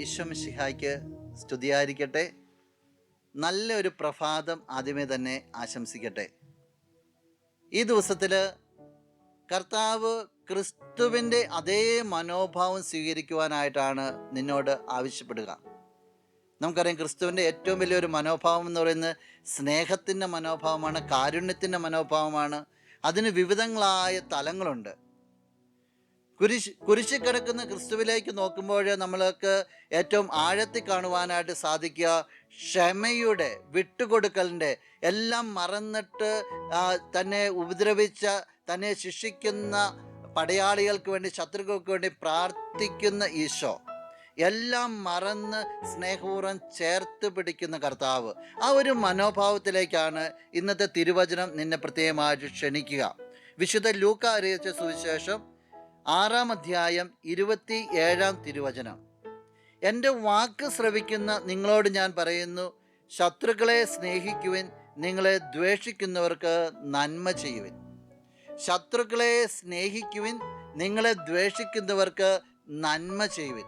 ഈശ്വമിഷിഹായ്ക്ക് സ്തുതിയായിരിക്കട്ടെ. നല്ലൊരു പ്രഭാതം ആദ്യമേ തന്നെ ആശംസിക്കട്ടെ. ഈ ദിവസത്തിൽ കർത്താവ് ക്രിസ്തുവിന്റെ അതേ മനോഭാവം സ്വീകരിക്കുവാനായിട്ടാണ് നിന്നോട് ആവശ്യപ്പെടുക. നമുക്കറിയാം ക്രിസ്തുവിന്റെ ഏറ്റവും വലിയൊരു മനോഭാവം എന്ന് പറയുന്നത് സ്നേഹത്തിന്റെ മനോഭാവമാണ് കാരുണ്യത്തിന്റെ മനോഭാവമാണ്. അതിന് വിവിധങ്ങളായ തലങ്ങളുണ്ട്. കുരിശ് കുരിശിൽ കിടക്കുന്ന ക്രിസ്തുവിലേക്ക് നോക്കുമ്പോൾ നമ്മൾക്ക് ഏറ്റവും ആഴത്തിൽ കാണുവാനായിട്ട് സാധിക്കുക. ക്ഷമയുടെ വിട്ടുകൊടുക്കലിന്റെ എല്ലാം മറന്നിട്ട് തന്നെ ഉപദ്രവിച്ച തന്നെ ശിക്ഷിക്കുന്ന പടയാളികൾക്ക് വേണ്ടി ശത്രുക്കൾക്ക് വേണ്ടി പ്രാർത്ഥിക്കുന്ന ഈശോ. എല്ലാം മറന്ന് സ്നേഹപൂർവം ചേർത്ത് പിടിക്കുന്ന കർത്താവ്. ആ ഒരു മനോഭാവത്തിലേക്കാണ് ഇന്നത്തെ തിരുവചനം നിന്നെ പ്രത്യേകമായിട്ട് ക്ഷണിക്കുക. വിശുദ്ധ ലൂക്ക അറിയിച്ച സുവിശേഷം ആറാം അധ്യായം ഇരുപത്തി ഏഴാം തിരുവചനം. എന്റെ വാക്ക് ശ്രവിക്കുന്ന നിങ്ങളോട് ഞാൻ പറയുന്നു ശത്രുക്കളെ സ്നേഹിക്കുവിൻ നിങ്ങളെ ദ്വേഷിക്കുന്നവർക്ക് നന്മ ചെയ്യുവിൻ. ശത്രുക്കളെ സ്നേഹിക്കുവിൻ നിങ്ങളെ ദ്വേഷിക്കുന്നവർക്ക് നന്മ ചെയ്യുവിൻ.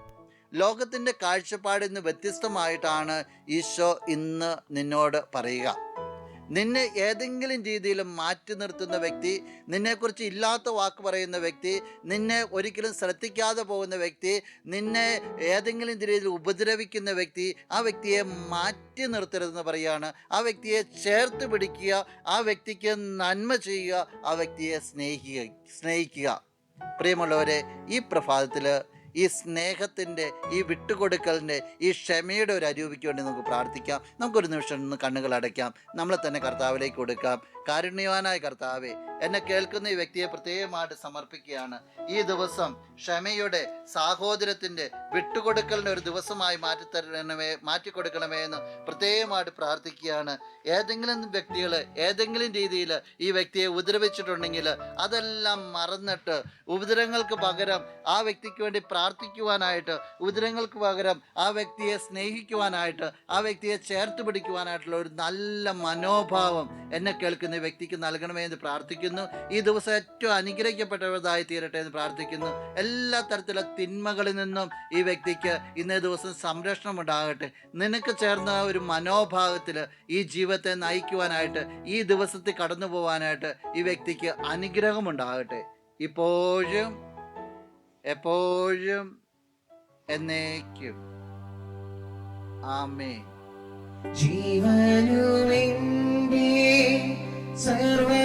ലോകത്തിന്റെ കാഴ്ചപ്പാടിൽ നിന്ന് വ്യത്യസ്തമായിട്ടാണ് ഈശോ ഇന്ന് നിന്നോട് പറയുക. നിന്നെ ഏതെങ്കിലും രീതിയിൽ മാറ്റി നിർത്തുന്ന വ്യക്തി നിന്നെക്കുറിച്ച് ഇല്ലാത്ത വാക്ക് പറയുന്ന വ്യക്തി നിന്നെ ഒരിക്കലും ശ്രദ്ധിക്കാതെ പോകുന്ന വ്യക്തി നിന്നെ ഏതെങ്കിലും രീതിയിൽ ഉപദ്രവിക്കുന്ന വ്യക്തി ആ വ്യക്തിയെ മാറ്റി നിർത്തരുതെന്ന് പറയുകയാണ് ആ വ്യക്തിയെ ചേർത്ത് പിടിക്കുക ആ വ്യക്തിക്ക് നന്മ ചെയ്യുക ആ വ്യക്തിയെ സ്നേഹിക്കുക സ്നേഹിക്കുക. പ്രിയമുള്ളവരെ ഈ പ്രഭാതത്തിൽ ഈ സ്നേഹത്തിന്റെ ഈ വിട്ടുകൊടുക്കലിന്റെ ഈ ക്ഷമയുടെ ഒരു അരൂപിക്ക് വേണ്ടി നമുക്ക് പ്രാർത്ഥിക്കാം. നമുക്കൊരു നിമിഷം ഒന്ന് കണ്ണുകൾ അടയ്ക്കാം. നമ്മളെ തന്നെ കർത്താവിലേക്ക് കൊടുക്കാം. കാരുണ്യവാനായ കർത്താവെ എന്നെ കേൾക്കുന്ന ഈ വ്യക്തിയെ പ്രത്യേകമായിട്ട് സമർപ്പിക്കുകയാണ്. ഈ ദിവസം ക്ഷമയുടെ സാഹോദര്യത്തിന്റെ വിട്ടുകൊടുക്കലിന്റെ ഒരു ദിവസമായി മാറ്റിത്തരണമേ മാറ്റിക്കൊടുക്കണമേ എന്ന് പ്രത്യേകമായിട്ട് പ്രാർത്ഥിക്കുകയാണ്. ഏതെങ്കിലും വ്യക്തികൾ ഏതെങ്കിലും രീതിയിൽ ഈ വ്യക്തിയെ ഉപദ്രവിച്ചിട്ടുണ്ടെങ്കിൽ അതെല്ലാം മറന്നിട്ട് ഉപദ്രവങ്ങൾക്ക് പകരം ആ വ്യക്തിക്ക് വേണ്ടി പ്രാർത്ഥിക്കുവാനായിട്ട് ഉപദ്രവങ്ങൾക്ക് പകരം ആ വ്യക്തിയെ സ്നേഹിക്കുവാനായിട്ട് ആ വ്യക്തിയെ ചേർത്ത് പിടിക്കുവാനായിട്ടുള്ള ഒരു നല്ല മനോഭാവം എന്നെ കേൾക്കുന്ന വ്യക്തിക്ക് നൽകണമേ എന്ന് പ്രാർത്ഥിക്കുന്നു. ഈ ദിവസം ഏറ്റവും അനുഗ്രഹിക്കപ്പെട്ടവരായി തീരട്ടെ എന്ന് പ്രാർത്ഥിക്കുന്നു. എല്ലാ തരത്തിലുള്ള തിന്മകളിൽ നിന്നും ഈ വ്യക്തിക്ക് ഇന്നേ ദിവസം സംരക്ഷണം ഉണ്ടാകട്ടെ. നിനക്ക് ചേർന്ന ഒരു മനോഭാവത്തിൽ ഈ ജീവിതത്തെ നയിക്കുവാനായിട്ട് ഈ ദിവസത്തിൽ കടന്നു പോകാനായിട്ട് ഈ വ്യക്തിക്ക് അനുഗ്രഹമുണ്ടാകട്ടെ ഇപ്പോഴും എപ്പോഴും എന്നേക്കും. ആമേ ജീവനുമെന്റെ സർവസ്വവും